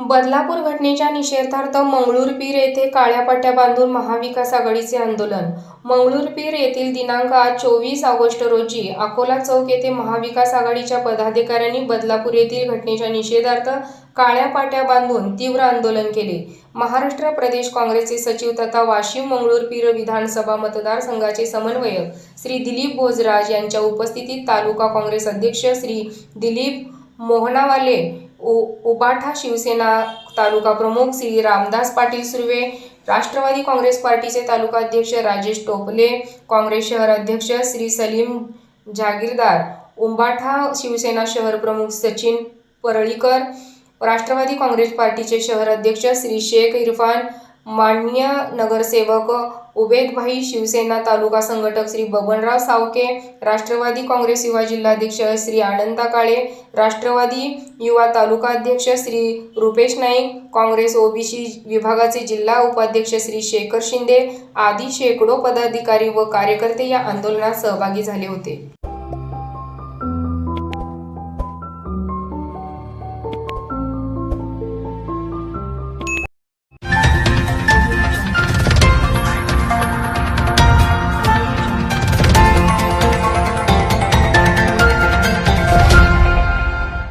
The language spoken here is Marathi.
बदलापूर घटनेच्या निषेधार्थ मंगळूरपीर येथे काळ्या पट्ट्या बांधून महाविकास आघाडीचे आंदोलन. मंगळूरपीर येथील दिनांक आज चोवीस ऑगस्ट रोजी अकोला चौक येथे महाविकास आघाडीच्या पदाधिकाऱ्यांनी बदलापूर येथील घटनेच्या निषेधार्थ काळ्या पाट्या बांधून तीव्र आंदोलन केले. महाराष्ट्र प्रदेश काँग्रेसचे सचिव तथा वाशिम मंगळूरपीर विधानसभा मतदारसंघाचे समन्वयक श्री दिलीप भोजराज यांच्या उपस्थितीत तालुका काँग्रेस अध्यक्ष श्री दिलीप मोहनावाले उ उबाठा शिवसेना तालुका प्रमुख श्री रामदास पाटील सुर्वे राष्ट्रवादी काँग्रेस पार्टीचे तालुका अध्यक्ष राजेश टोपले काँग्रेस शहर अध्यक्ष श्री सलीम जागीरदार उंबाठा शिवसेना शहर प्रमुख सचिन परळीकर राष्ट्रवादी काँग्रेस पार्टीचे शहर अध्यक्ष श्री शेख इरफान मान्य नगरसेवक उबेदभाई शिवसेना तालुका संघटक श्री बबनराव सावके राष्ट्रवादी काँग्रेस युवा जिल्हाध्यक्ष श्री आनंदा काळे राष्ट्रवादी युवा तालुका अध्यक्ष श्री रुपेश नाईक काँग्रेस ओबीसी विभागाचे जिल्हा उपाध्यक्ष श्री शेखर शिंदे आदी शेकडो पदाधिकारी व कार्यकर्ते या आंदोलनात सहभागी झाले होते.